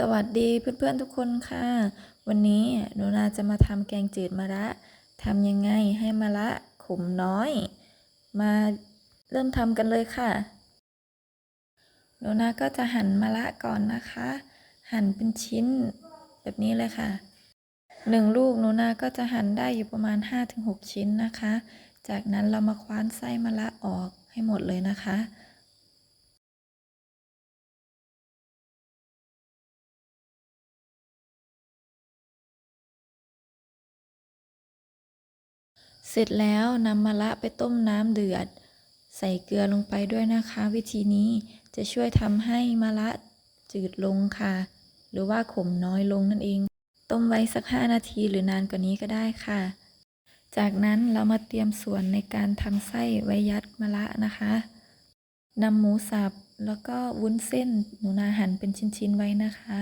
สวัสดีเพื่อนๆทุกคนค่ะ วันนี้หนูนาจะมาทำแกงจืดมะระทำยังไงให้มะระขมน้อย มาเริ่มทำกันเลยค่ะ หนูนาก็จะหั่นมะระก่อนนะคะ หั่นเป็นชิ้นแบบนี้เลยค่ะหนึ่งลูกหนูนาก็จะหั่นได้อยู่ประมาณ 5-6 ชิ้นนะคะ จากนั้นเรามาคว้านไส้มะระออกให้หมดเลยนะคะ ร็จแล้วนำมะระไปต้มน้ำเดือด ใส่เกลือลงไปด้วยนะคะ วิธีนี้จะช่วยทำให้มะระจืดลงค่ะ หรือว่าขมน้อยลงนั่นเอง ต้มไว้สัก 5 นาทีหรือนานกว่านี้ก็ได้ค่ะ จากนั้นเรามาเตรียมส่วนในการทำไส้ไว้ยัดมะระนะคะนำหมูสับแล้วก็วุ้นเส้นหนูนาหั่นเป็นชิ้นๆไว้นะคะ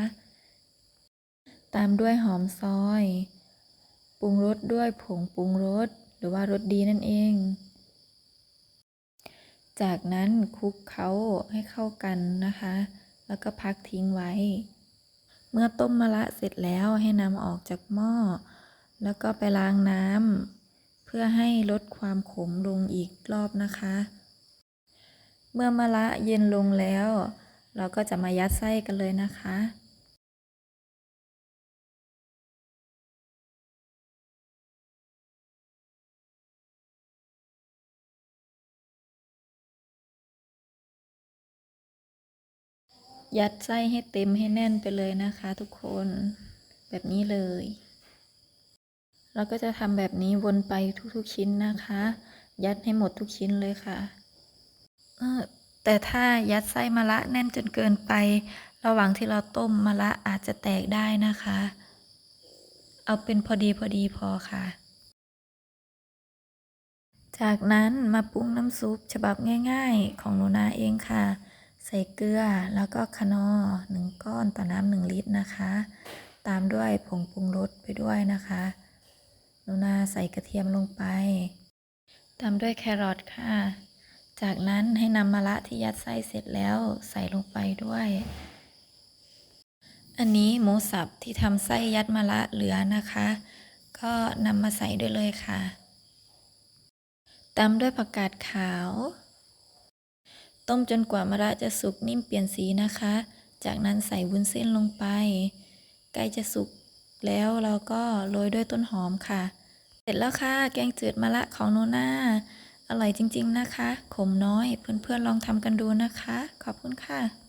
ตามด้วยหอมซอย ปรุงรสด้วยผงปรุงรส รือว่ารสดีนั่นเอง จากนั้นคลุกเคล้าให้เข้ากันนะคะ แล้วก็พักทิ้งไว้ เมื่อต้มมะระเสร็จแล้วให้นำออกจากหม้อ แล้วก็ไปล้างน้ำเพื่อให้ลดความขมลงอีกรอบนะคะ เมื่อมะระเย็นลงแล้ว เราก็จะมายัดไส้กันเลยนะคะ ยัดไส้ให้เต็มให้แน่นไปเลยนะคะทุกคนแบบนี้เลย เราก็จะทำแบบนี้วนไปทุกๆชิ้นนะคะ ยัดให้หมดทุกชิ้นเลยค่ะเออแต่ถ้ายัดไส้มะระแน่นจนเกินไป ระหว่างที่เราต้มมะระอาจจะแตกได้นะคะ เอาเป็นพอดีพอดีพอค่ะ จากนั้นมาปรุงน้ำซุปฉบับง่าย ๆ ของหนูนาเองค่ะ ใส่เกลือแล้วก็คนอหนึ่งก้อนต่อน้ำหนึ่งลิตรนะคะ ตามด้วยผงปรุงรสไปด้วยนะคะหนูนาใส่กระเทียมลงไป ตามด้วยแครอทค่ะ จากนั้นให้นำมะระที่ยัดไส้เสร็จแล้วใส่ลงไปด้วย อันนี้หมูสับที่ทำไส้ยัดมะระเหลือนะคะ ก็นำมาใส่ด้วยเลยค่ะ ตามด้วยผักกาดขาว ต้มจนกว่ามะระจะสุกนิ่มเปลี่ยนสีนะคะ จากนั้นใส่วุ้นเส้นลงไป ใกล้จะสุกแล้วเราก็โรยด้วยต้นหอมค่ะ เสร็จแล้วค่ะ แกงจืดมะระของโนนาอร่อยจริง ๆ นะคะ ขมน้อย เพื่อนๆลองทำกันดูนะคะ ขอบคุณค่ะ